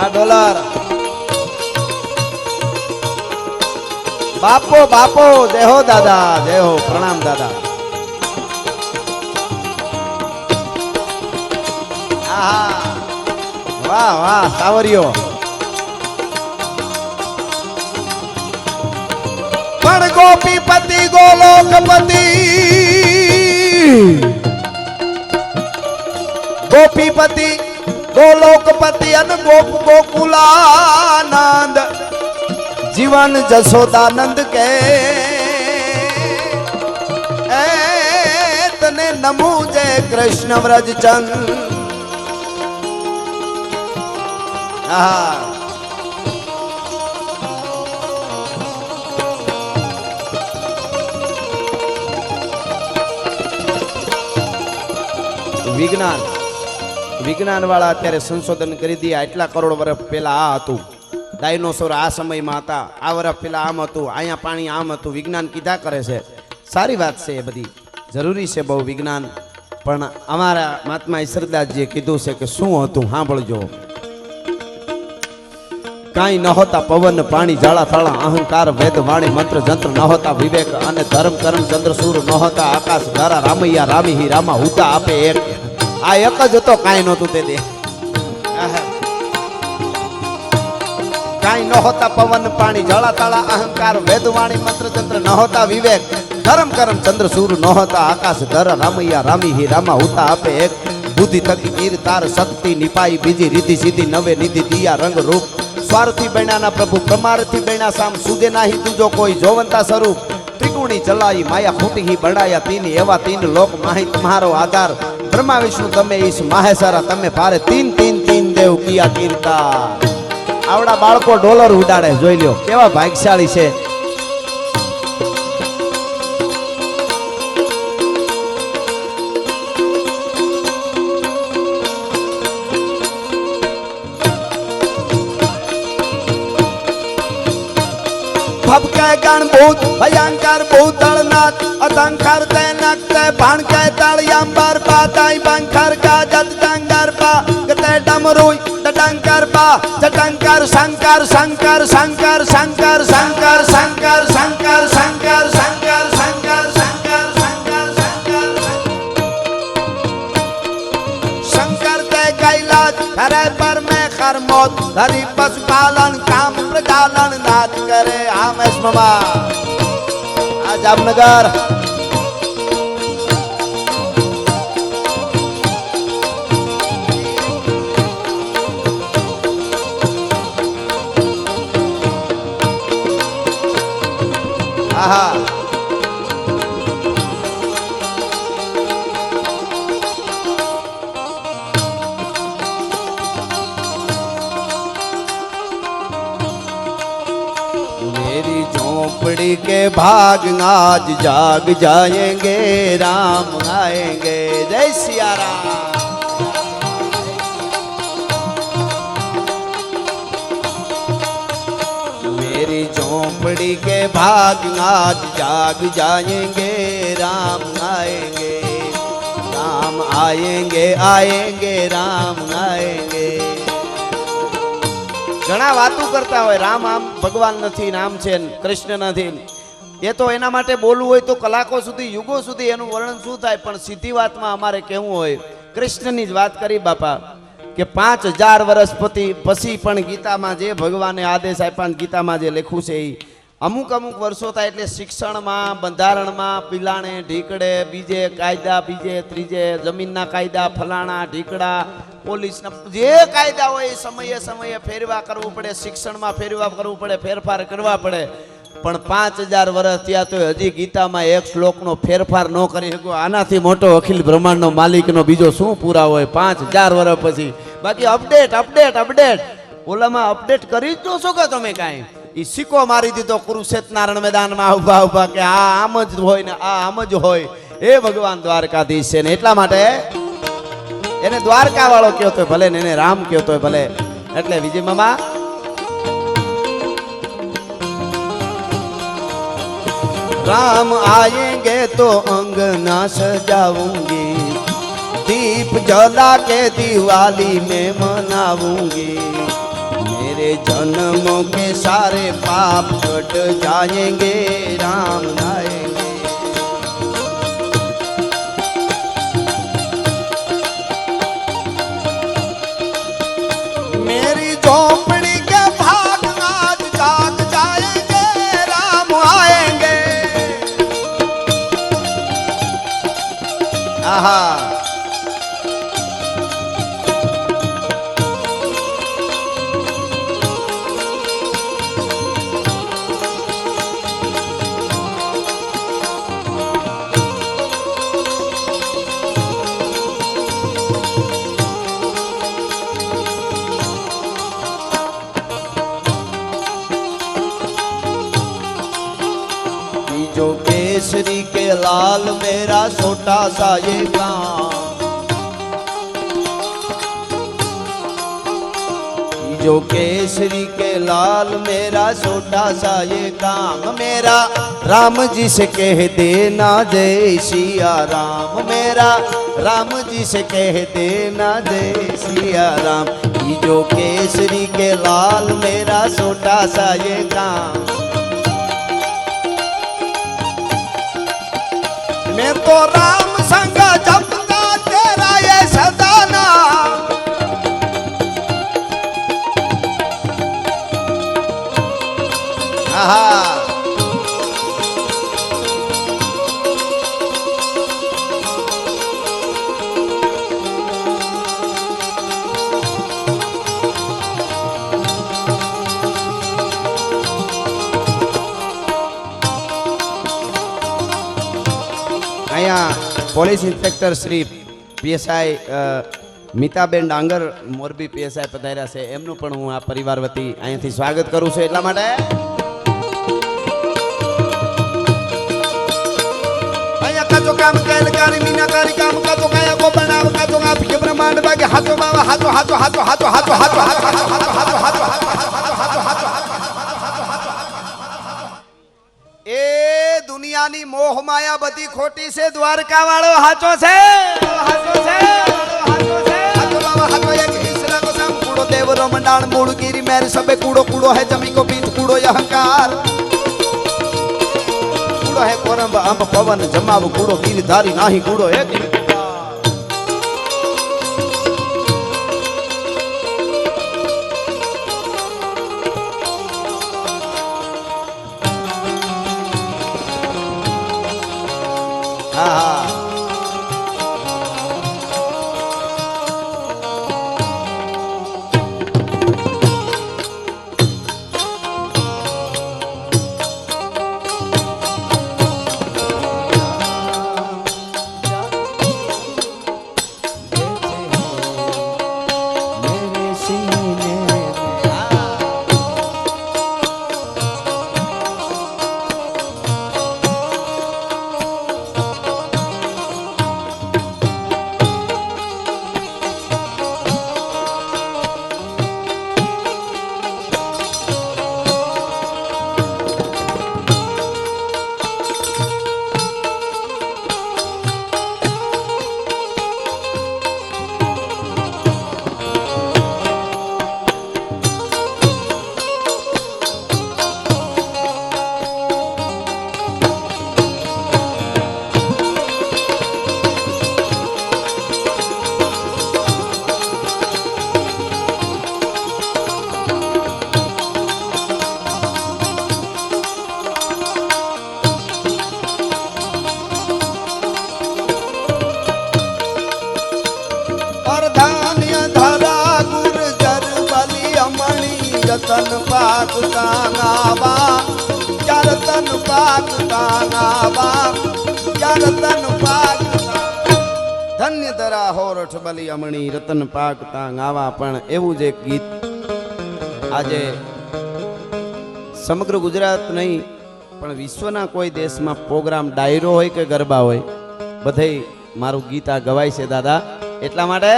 આ ડોલર. બાપો બાપો દેહો દાદા દેહો પ્રણામ દાદા. વાહ વાહ, સાવરિયો. પણ ગોપીપતિ ગોલોકપતિ, ગોપીપતિ ગોલોકપતિ અને ગોપ ગોકુલાનંદ જીવન જશોદાનંદ કે એ તને નમુ જય કૃષ્ણ વ્રજચંદ આહા વિજ્ઞાન વિજ્ઞાન વાળા અત્યારે સંશોધન કરી દે એટલા કરોડ વર્ષ પહેલા આ હતું. ડાયનોસોર આ સમયમાં હતા, આ વર્ષ પહેલા આમ હતું, અહીંયા પાણી આમ હતું, વિજ્ઞાન કીધા કરે છે. સારી વાત છે એ બધી. જરૂરી છે બહુ વિજ્ઞાન. પણ અમારા મહાત્મા ઈશ્વરદાસજીએ કીધું છે કે શું હતું, સાંભળજો. કાંઈ નહોતા પવન, પાણી જાળા થાળા અહંકાર, વેદ, વાણી, મંત્ર, જંત્ર નહોતા વિવેક અને ધર્મ, કર્મ, ચંદ્ર નહોતા આકાશ, ધારા, રામૈયા રામી રામા હુતા આપે એક. આ એક જ હતો, કાંઈ નહોતું તે દે નહોતા પવન, પાણી જાળા તાળા અહંકાર, વેદવાણી મંત્ર ચંદ્ર નહોતા વિવેક. ધરમ કરમ ચંદ્ર, સૂર નહોતા આકાશ, ધર, રામૈયા રામી હિ રામા હુતા આપે એક. બુદ્ધિ થકી ગીર, તાર, શક્તિ, નિપાઈ, બીજી રીતિ, સીધી, નવે નિધિ દિયા, રંગ, રૂપ. સ્વાર્થી બન્યાના પ્રભુ, પ્રમારથી બૈણા સામ. સુદે નાહી તુજો કોઈ, જોવંતા સ્વરૂપ. ત્રિગુણી ચલાઈ, માયા ફૂટી હી બડાયા તીન, એવા તીન લોક માહિત મારો આધાર. ब्रह्मा विष्णु तमे ईश माहेसारा तमे पारे तीन तीन तीन देव किया कीर्ता આવડા બાળકો ડોલર ઉડાડે જોઈ લ્યો કેવા ભાગશાળી છે ગણ ભૂત, ભયંકર ભૂતળનાથ અતંકર તે નક્તે ભણકે તળિયંબર પાતાઈ બંખર ગાજત ડંગર પા. ગતે ડમરુઈ ડટંકર પા જટંકર શંકર શંકર શંકર શંકર શંકર શંકર શંકર શંકર. કરે પર મેં ખરમોત ધરી પશુપાલન, કામ પ્રજાલન નાથ કરે આમ એસમમાં આ જામનગર. આહા. के भाग आज जाग जाएंगे राम आएंगे जय सिया राम मेरी झोपड़ी के भाग आज जाग जाएंगे राम आएंगे राम आएंगे आएंगे राम ઘણા વાતો કરતા હોય. રામ આમ ભગવાન નથી, નામ છે, કૃષ્ણ નથી. એ તો એના માટે બોલવું હોય તો કલાકો સુધી, યુગો સુધી એનું વર્ણન શું થાય? પણ સીધી વાતમાં અમારે કહેવું હોય, કૃષ્ણની જ વાત કરી બાપા, કે પાંચ હજાર વર્ષ પછી પછી પણ ગીતામાં જે ભગવાને આદેશ આપ્યા ગીતામાં જે લખ્યું છે એ, અમુક અમુક વર્ષો થાય એટલે શિક્ષણમાં, બંધારણમાં, પિલાણે ઢીકડે, બીજે કાયદા, બીજે ત્રીજે, જમીનના કાયદા, ફલાણા ઢીકડા પોલીસના જે કાયદા હોય એ સમયે સમયે ફેરવા કરવું પડે, શિક્ષણમાં ફેરવા કરવું પડે, ફેરફાર કરવા પડે. પણ પાંચ હજાર વર્ષ થયા તો હજી ગીતામાં એક શ્લોકનો ફેરફાર ન કરી શકો. આનાથી મોટો અખિલ બ્રહ્માંડનો માલિકનો બીજો શું પૂરા હોય? પાંચ હજાર વર્ષ પછી. બાકી અપડેટ અપડેટ અપડેટ. ઓલામાં અપડેટ કરી જ ન શકો તમે કાંઈ. એ સિક્કો મારી દીધો કુરુક્ષેત્ર નારાયણ મેદાનમાં ઊભા ઊભા કે આ આમ જ હોય ને આ આમ જ હોય. એ ભગવાન દ્વારકાધીશ છે ને એટલા માટે એને દ્વારકા વાળો કયો તો ભલે ને એને રામ કયો તો ભલે એટલે વિજય મામા राम आएंगे तो अंगना सजाऊंगी दीप जला के दिवाली में मनाऊंगी जन्मों के सारे पाप कट जाएंगे राम आएंगे केसरी के लाल मेरा छोटा सा ये गाँव। जो केसरी के लाल मेरा छोटा सा ये काम, मेरा राम जी से कह देना जय सिया राम, मेरा राम जी से कह देना जय सिया राम। जो केसरी के लाल मेरा छोटा सा ये काम। করা police inspector Shri PSI Mitaben Dangar Morbi PSI પધાર્યા છે એમનું પણ હું આ પરિવાર વતી અહીંયાથી સ્વાગત કરું છું એટલા માટે અહીંયા કાચો કામ કાયલકારી મીનાકારી કામ કાચો કાયા કો બનાવ કાચો કામ કે બ્રહ્માંડ બાગે હાથો બાવા હાથો હાથો હાથો હાથો હાથો હાથો હાથો હાથો હાથો હાથો એ દુનિયાની મોહ માયા બધી ખોટી છે દ્વારકા વાળો હાચો છે? હાચો છે? હાચો બાબા હાચો એક ઈસરા કો સામ કૂડો દેવરો મંડાણ મૂળ ગીરી મેર સબે કૂડો કૂડો હે જમી કો પીત કૂડો ય અહંકાર. કૂડો હે કોરંબ અંબ પવન જમાવ, કૂડો ગીરધારી નાહી, કૂડો હે 哈哈。રતન પાક ચરતન પાક કાંગાબા ચરતન પાક ધન્ય ધરા હોરઠ બલી અમણી રતન પાક તાંગાવા, પણ એવું જ એક ગીત આજે સમગ્ર ગુજરાત નહીં, પણ વિશ્વના કોઈ દેશમાં પ્રોગ્રામ ડાયરો હોય કે ગરબા હોય, બધે મારું ગીત આ ગવાય છે, દાદા. એટલા માટે